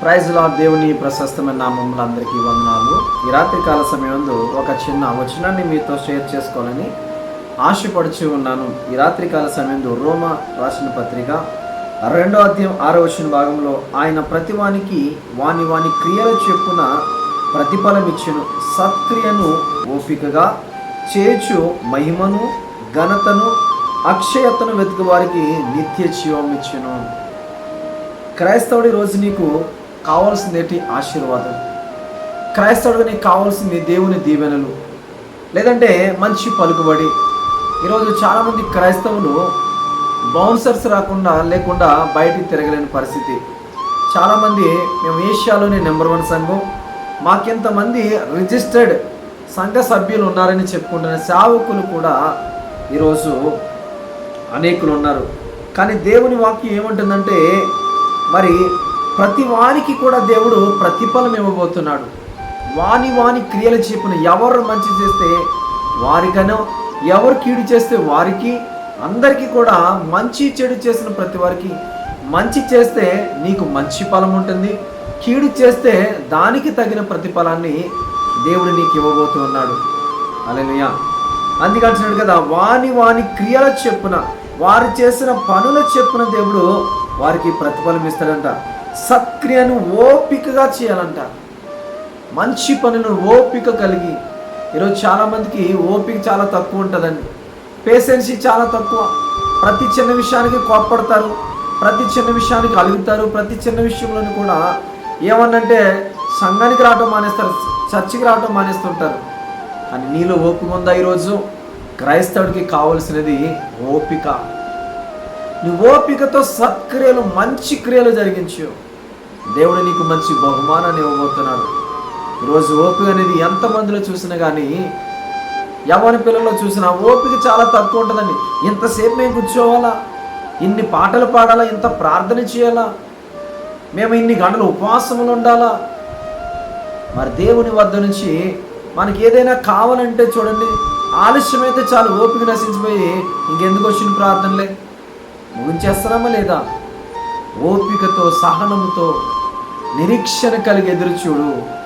Praise లా దేవుని ప్రశస్తమైన నామములు అందరికీ వందనాలు. ఈ రాత్రి కాల సమయంలో ఒక చిన్న వచనాన్ని మీతో షేర్ చేసుకోవాలని ఆశపడుచు ఉన్నాను. ఈ రాత్రి కాల సమయంలో రోమా రాసిన పత్రిక రెండో అధ్యాయం ఆరో వచ్చిన భాగంలో ఆయన ప్రతివానికి వాని వాని క్రియల చెప్పున ప్రతిఫలం ఇచ్చును. సత్క్రియను ఓపికగా చేచు మహిమను ఘనతను అక్షయతను వెతుకు వారికి నిత్య జీవం ఇచ్చును. క్రైస్తవుడి రోజు నీకు కావాల్సింది ఆశీర్వాదం. క్రైస్తవుడిగా నీకు కావాల్సింది దేవుని దీవెనలు. లేదంటే మంచి పలుకుబడి. ఈరోజు చాలామంది క్రైస్తవులు బౌన్సర్స్ రాకుండా లేకుండా బయటికి తిరగలేని పరిస్థితి. చాలామంది మేము ఏషియాలోనే నెంబర్ వన్ సంఘం. మాకెంతమంది రిజిస్టర్డ్ సంఘ సభ్యులు ఉన్నారని చెప్పుకుంటున్న సేవకులు కూడా ఈరోజు అనేకులు ఉన్నారు. కానీ దేవుని వాక్యం ఏమంటుందంటే మరి ప్రతి వానికి కూడా దేవుడు ప్రతిఫలం ఇవ్వబోతున్నాడు. వాని వాని క్రియలు చెప్పిన ఎవరు మంచి చేస్తే వారికనో ఎవరు కీడు చేస్తే వారికి అందరికీ కూడా మంచి చెడు చేసిన ప్రతి వారికి మంచి చేస్తే నీకు మంచి ఫలం ఉంటుంది. కీడు చేస్తే దానికి తగిన ప్రతిఫలాన్ని దేవుడు నీకు ఇవ్వబోతున్నాడు. అలెలుయా అందుకంటున్నాడు కదా వాని వాని క్రియల చెప్పున వారు చేసిన పనుల చెప్పున దేవుడు వారికి ప్రతిఫలం ఇస్తాడంట. సత్క్రియను ఓపికగా చేయాలంట. మంచి పనులను ఓపిక కలిగి. ఈరోజు చాలామందికి ఓపిక చాలా తక్కువ ఉంటుందండి. పేషెన్సీ చాలా తక్కువ. ప్రతి చిన్న విషయానికి కోప్పడతారు. ప్రతి చిన్న విషయానికి అలుగుతారు. ప్రతి చిన్న విషయంలోని కూడా ఏమన్నంటే సంఘానికి రావటం మానేస్తారు చర్చికి రావటం మానేస్తుంటారు. కానీ నీలో ఓపిక ఉందా ఈరోజు? క్రైస్తవుడికి కావలసినది ఓపిక. నువ్వు ఓపికతో సత్క్రియలు మంచి క్రియలు జరిగించు. దేవుడు నీకు మంచి బహుమానాన్ని ఇవ్వబోతున్నాడు. ఈరోజు ఓపిక అనేది ఎంతమందిలో చూసినా కానీ ఎవరి పిల్లల్లో చూసినా ఓపిక చాలా తక్కువ ఉంటుందండి. ఇంతసేపు మేము కూర్చోవాలా? ఇన్ని పాటలు పాడాలా? ఇంత ప్రార్థన చేయాలా? మేము ఇన్ని గంటలు ఉపవాసములు ఉండాలా? మరి దేవుని వద్ద నుంచి మనకి ఏదైనా కావాలంటే చూడండి. ఆలస్యమైతే చాలు ఓపిక నశించిపోయి ఇంకెందుకు వచ్చిన ప్రార్థనలే? ముగించేస్తున్నామా లేదా? ఓపికతో సహనముతో నిరీక్షణ కలిగి ఎదురు చూడు.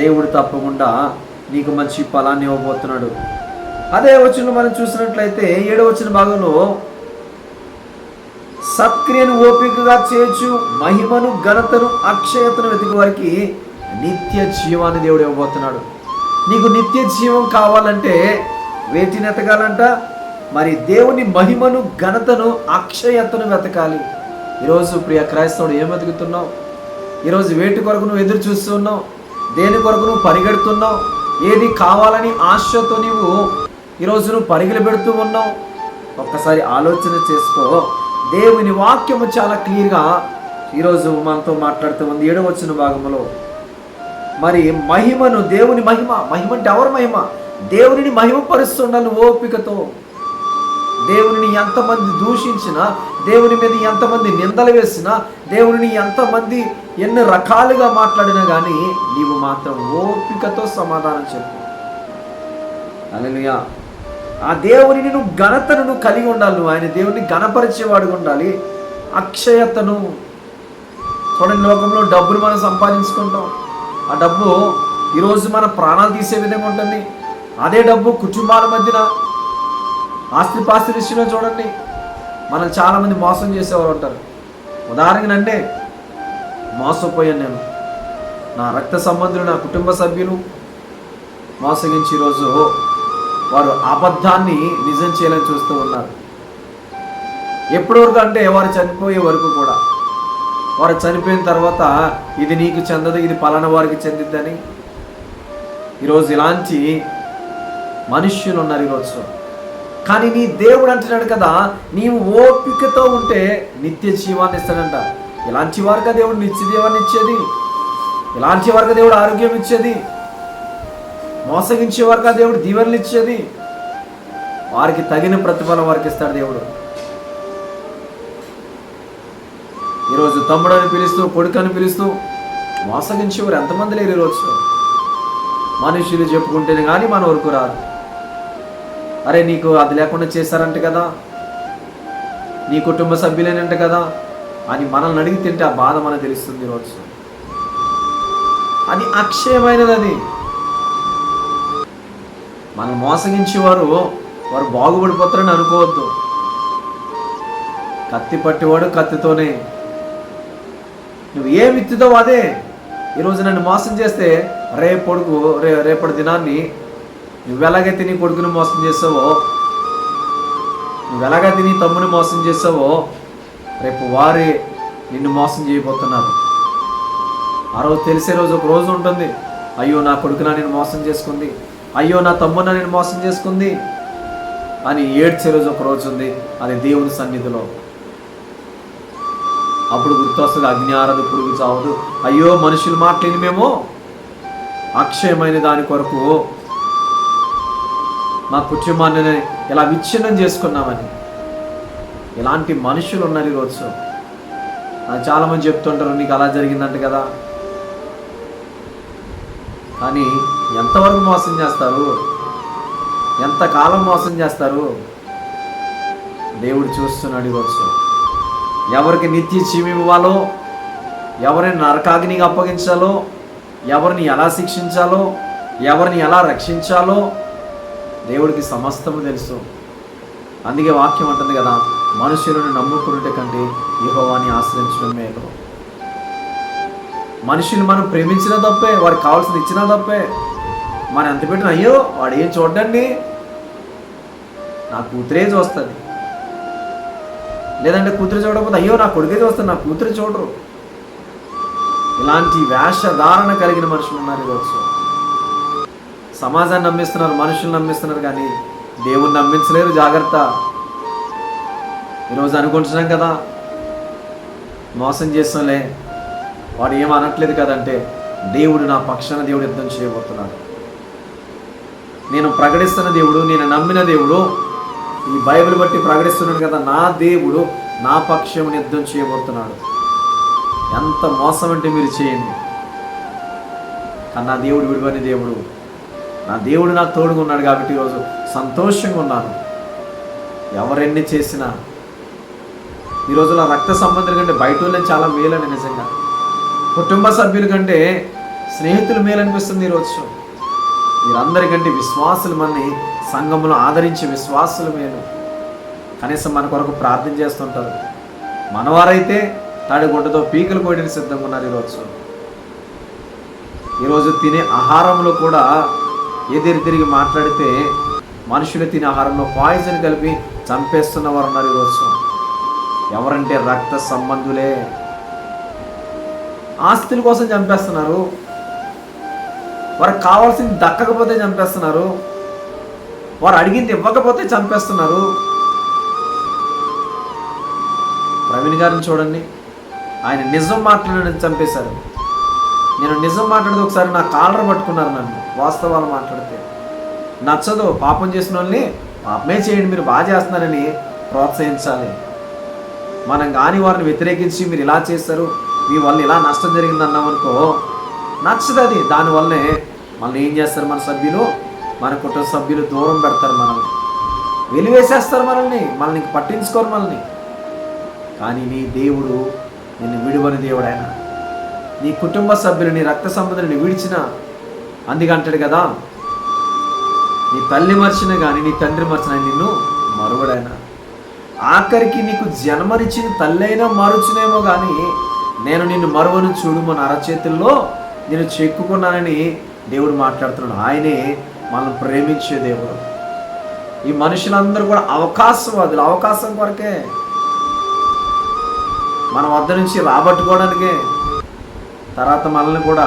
దేవుడు తప్పకుండా నీకు మంచి ఫలాన్ని ఇవ్వబోతున్నాడు. అదే వచనంలో మనం చూసినట్లయితే ఏడో వచ్చిన భాగంలో సత్క్రియను ఓపికగా చేయొచ్చు మహిమను ఘనతను అక్షయతను వెతికి వారికి నిత్య జీవాన్ని దేవుడు ఇవ్వబోతున్నాడు. నీకు నిత్య జీవం కావాలంటే వేటిని ఎతకాలంట మరి దేవుని మహిమను ఘనతను అక్షయతను వెతకాలి. ఈరోజు ప్రియ క్రైస్తవుడు ఏం వెతుకుతున్నావు? ఈరోజు వేటి కొరకు నువ్వు ఎదురు చూస్తున్నావు దేని కొరకు నువ్వు పరిగెడుతున్నావు? ఏది కావాలని ఆశతో నీవు ఈరోజు నువ్వు పరిగెలు పెడుతూ ఉన్నావు? ఒక్కసారి ఆలోచన చేసుకో. దేవుని వాక్యము చాలా క్లియర్గా ఈరోజు మనతో మాట్లాడుతూ ఉంది. ఏడవ వచ్చిన భాగంలో మరి మహిమను దేవుని మహిమ మహిమ అంటే ఎవరు మహిమ? దేవునిని మహిమపరుస్తుండాలి ఓపికతో. దేవునిని ఎంతమంది దూషించినా దేవుని మీద ఎంతమంది నిందలు వేసినా దేవునిని ఎంతమంది ఎన్ని రకాలుగా మాట్లాడినా కానీ నీవు మాత్రం ఓపికతో సమాధానం చెప్పు. అలలుయా ఆ దేవునిని నువ్వు ఘనతను నువ్వు కలిగి ఉండాలి నువ్వు. ఆయన దేవుని ఘనపరిచేవాడుగా ఉండాలి. అక్షయతను చూడండి లోకంలో డబ్బులు మనం సంపాదించుకుంటాం. ఆ డబ్బు ఈరోజు మన ప్రాణాలు తీసే విధంగా ఉంటుంది. అదే డబ్బు కుటుంబాల మధ్యన ఆస్తిపాస్తి విషయంలో చూడండి. మనం చాలామంది మోసం చేసేవారు ఉంటారు. ఉదాహరణనంటే మోసపోయాను నేను. నా రక్త సంబంధులు నా కుటుంబ సభ్యులు మోసగించి ఈరోజు వారు అబద్ధాన్ని నిజం చేయాలని చూస్తూ ఉన్నారు. ఎప్పటి వరకు అంటే వారు చనిపోయే వరకు కూడా. వారు చనిపోయిన తర్వాత ఇది నీకు చెందదు ఇది పలానా వారికి చెందిద్దని ఈరోజు ఇలాంటి మనుష్యులు ఉన్నారు ఈరోజు. కానీ నీ దేవుడు అంటున్నాడు కదా నీవు ఓపికతో ఉంటే నిత్య జీవాన్ని ఇస్తాడంట. ఇలాంటి వారికి దేవుడు నిత్య జీవాన్ని ఇచ్చేది? ఇలాంటి వారికి దేవుడు ఆరోగ్యం ఇచ్చేది? మోసగించే వారికి దేవుడు దీవెనలు ఇచ్చేది? వారికి తగిన ప్రతిఫలం వారికి ఇస్తాడు దేవుడు. ఈరోజు తమ్ముడు అని పిలుస్తూ కొడుకు అని పిలుస్తూ మోసగించేవారు ఎంతమంది లేరు ఈరోజు? మనుషులు చెప్పుకుంటేనే కానీ మన వరకు రాదు. అరే నీకు అది లేకుండా చేశారంట కదా. నీ కుటుంబ సభ్యులేనంట కదా అని మనల్ని అడిగి తింటే ఆ బాధ మనకు తెలుస్తుంది ఈరోజు. అది అక్షయమైనది అది. మనం మోసగించేవారు వారు బాగుపడిపోతారని అనుకోవద్దు. కత్తి పట్టేవాడు కత్తితోనే. నువ్వు ఏ విత్తుదో అదే. ఈరోజు నన్ను మోసం చేస్తే రేపు కొడుకు రే రేపటి దినాన్ని నువ్వెలాగైతే నీ కొడుకుని మోసం చేసావో నువ్వెలాగైతే నీ తమ్ముని మోసం చేసావో రేపు వారే నిన్ను మోసం చేయబోతున్నారు. ఆ రోజు తెలిసే రోజు ఒక రోజు ఉంటుంది. అయ్యో నా కొడుకున నేను మోసం చేసుకుంది? అయ్యో నా తమ్మున నేను మోసం చేసుకుంది? అని ఏడ్చే రోజు ఒక రోజు ఉంది అది దేవుని సన్నిధిలో. అప్పుడు గుర్తొస్తుంది అగ్ని పురుగు చావదు. అయ్యో మనుషులు మాట్లాడి మేము? అక్షయమైన దాని కొరకు మా కుటుంబాన్ని ఇలా విచ్ఛిన్నం చేసుకున్నామని. ఇలాంటి మనుషులు ఉన్నారు ఈరోజు నాకు చాలామంది చెప్తుంటారు నీకు అలా జరిగిందంట కదా. కానీ ఎంతవరకు మోసం చేస్తారు? ఎంతకాలం మోసం చేస్తారు? దేవుడు చూస్తున్నాడు ఈరోజు ఎవరికి నిత్య జీవం ఇవ్వాలో ఎవరిని నరకాగ్నికి అప్పగించాలో ఎవరిని ఎలా శిక్షించాలో ఎవరిని ఎలా రక్షించాలో దేవుడికి సమస్తము తెలుసు. అందుకే వాక్యం అంటుంది కదా మనుషులను నమ్ముకున్నట్టు కంటే యహోవాన్ని ఆశ్రయించడం మేలు. మనుషులు మనం ప్రేమించిన తప్పే వారికి కావాల్సింది ఇచ్చినా తప్పే. మనం ఎంత పెట్టిన అయ్యో వాడు ఏం చూడండి నా కూతురే చూస్తుంది. లేదంటే కూతురు చూడకపోతే అయ్యో నా కొడుకే చూస్తుంది నా కూతురు చూడరు. ఇలాంటి వేషధారణ కలిగిన మనుషులు ఉన్నారు ఈరోజు. సమాజాన్ని నమ్మిస్తున్నారు మనుషులు నమ్మిస్తున్నారు కానీ దేవుణ్ణి నమ్మించలేరు. జాగ్రత్త. ఈరోజు అనుకుంటున్నాం కదా మోసం చేస్తాంలే వాడు ఏం అనట్లేదు కదంటే దేవుడు నా పక్షాన దేవుడు యుద్ధం చేయబోతున్నాడు. నేను ప్రకటిస్తున్న దేవుడు నేను నమ్మిన దేవుడు ఈ బైబిల్ బట్టి ప్రకటిస్తున్నాడు కదా నా దేవుడు నా పక్షం యుద్ధం చేయబోతున్నాడు. ఎంత మోసం అంటే మీరు చేయండి. కానీ నా దేవుడు విడువని దేవుడు. నా దేవుడు నాకు తోడుగా ఉన్నాడు కాబట్టి ఈరోజు సంతోషంగా ఉన్నాను. ఎవరెన్ని చేసినా ఈ రోజుల్లో రక్త సంబంధుల కంటే బయట వాళ్ళని చాలా మేలని నిజంగా. కుటుంబ సభ్యుల కంటే స్నేహితులు మేలనిపిస్తుంది ఈరోజు వీరందరికంటే విశ్వాసులు మనని సంఘంలో ఆదరించే విశ్వాసులు మేలు. కనీసం మన కొరకు ప్రార్థన చేస్తుంటారు. మనవారైతే తాడిగుడ్డతో పీకలు కోయడానికి సిద్ధంగా ఉన్నారు ఈరోజు ఈరోజు తినే ఆహారంలో కూడా ఎదురు తిరిగి మాట్లాడితే మనుషులు తినే ఆహారంలో పాయిజన్ కలిపి చంపేస్తున్న వారు ఉన్నారు ఈరోజు ఎవరంటే రక్త సంబంధులే. ఆస్తుల కోసం చంపేస్తున్నారు. వారికి కావాల్సింది దక్కకపోతే చంపేస్తున్నారు. వారు అడిగింది ఇవ్వకపోతే చంపేస్తున్నారు. ప్రవీణ్ గారిని చూడండి. ఆయన నిజం మాట్లాడని చంపేశారు. నేను నిజం మాట్లాడితే ఒకసారి నా కాలర్ పట్టుకున్నారు నన్ను వాస్తవాలు మాట్లాడితే. నచ్చదు పాపం చేసిన వాళ్ళని పాపమే చేయండి మీరు బాగా చేస్తున్నారని ప్రోత్సహించాలి. మనం కాని వారిని వ్యతిరేకించి మీరు ఇలా చేస్తారు మీ వల్ల ఇలా నష్టం జరిగింది అన్నామనుకో నచ్చదు అది. దానివల్లనే మనల్ని ఏం చేస్తారు మన సభ్యులు? మన కుటుంబ సభ్యులు దూరం పెడతారు మనల్ని. వెలివేసేస్తారు మనల్ని మనల్ని పట్టించుకోరు మనల్ని. కానీ నీ దేవుడు నిన్ను విడువని దేవుడు ఆయన నీ కుటుంబ సభ్యులు నీ రక్త సంబంధుని విడిచిన అందుకంటాడు కదా. నీ తల్లి మర్చిన కానీ నీ తండ్రి మర్చిన నిన్ను మరువడైనా. ఆఖరికి నీకు జన్మనిచ్చిన తల్లైనా మరుచునేమో కానీ నేను నిన్ను మరువను చూడు మన అరచేతుల్లో నేను చెక్కుకున్నానని దేవుడు మాట్లాడుతున్నాడు. ఆయనే మనం ప్రేమించే దేవుడు. ఈ మనుషులందరూ కూడా అవకాశవాదులు అవకాశం కొరకే. మన వద్ద నుంచి రాబట్టుకోవడానికే తర్వాత మనల్ని కూడా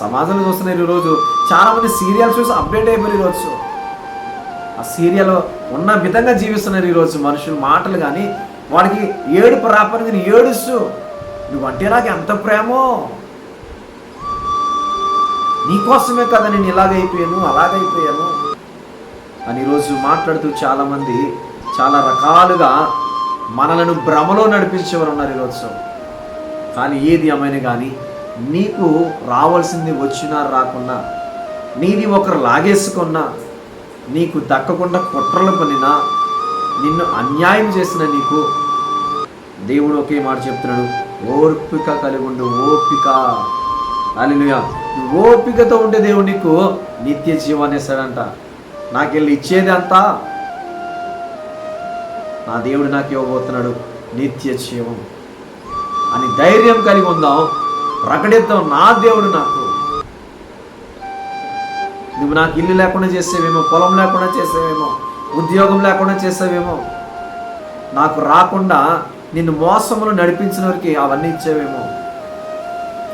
సమాజంలో చూస్తున్నారు ఈరోజు చాలామంది సీరియల్ చూసి అప్డేట్ అయిపోయారు ఈరోజు ఆ సీరియల్ ఉన్న విధంగా జీవిస్తున్నారు ఈరోజు మనుషులు మాటలు కానీ వాడికి ఏడుపు రాపని నేను ఏడుస్తూ నువ్వంటే నాకు ఎంత ప్రేమో? నీకోసమే కదా నేను ఇలాగైపోయాను అలాగైపోయాను. అని ఈరోజు మాట్లాడుతూ చాలామంది చాలా రకాలుగా మనలను భ్రమలో నడిపించేవారు ఉన్నారు ఈరోజు కానీ ఏది ఏమైనా కానీ నీకు రావాల్సింది వచ్చినా రాకున్నా నీది ఒకరు లాగేసుకున్నా నీకు దక్కకుండా కుట్రలు పనినా నిన్ను అన్యాయం చేసిన నీకు దేవుడు ఒకే మాట చెప్తున్నాడు ఓర్పిక కలిగి ఉండు ఓపిక. అలెలుయా ఓపికతో ఉండే దేవుడు నీకు నిత్య జీవాన్ని ఇస్తాడంట. నాకెళ్ళి ఇచ్చేది అంతా. నా దేవుడు నాకు ఇవ్వబోతున్నాడు నిత్య జీవం. అని ధైర్యం కలిగి ఉందాం. ప్రకటిద్దాం. నా దేవుడు నాకు. నువ్వు నాకు ఇల్లు లేకుండా చేసేవేమో పొలం లేకుండా చేసేవేమో ఉద్యోగం లేకుండా చేసేవేమో నాకు రాకుండా నిన్ను మోసములు నడిపించిన వారికి అవన్నీ ఇచ్చేవేమో.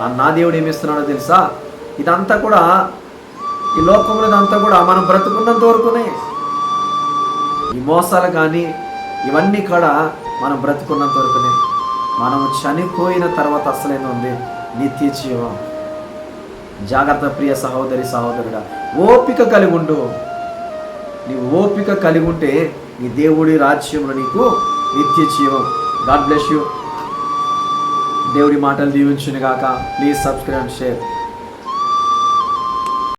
ఆ నా దేవుడు ఏమిస్తున్నాడో తెలుసా? ఇదంతా కూడా ఈ లోకంలో ఇదంతా కూడా మనం బ్రతుకున్నంత వరకునే. ఈ మోసాలు కానీ ఇవన్నీ కూడా మనం బ్రతుకున్నంత వరకునే. మనం చనిపోయిన తర్వాత అసలైన ఉంది. నిత్య జీవం జాగ్రత్త ప్రియ సహోదరి సహోదరుడా ఓపిక కలిగి ఉండు. నీవు ఓపిక కలిగి ఉంటే నీ దేవుడి రాజ్యంలో నీకు నిత్య జీవం గాడ్ బ్లెస్ యూ. దేవుడి మాటలు దీవించును గాక ప్లీజ్ సబ్స్క్రైబ్ షేర్.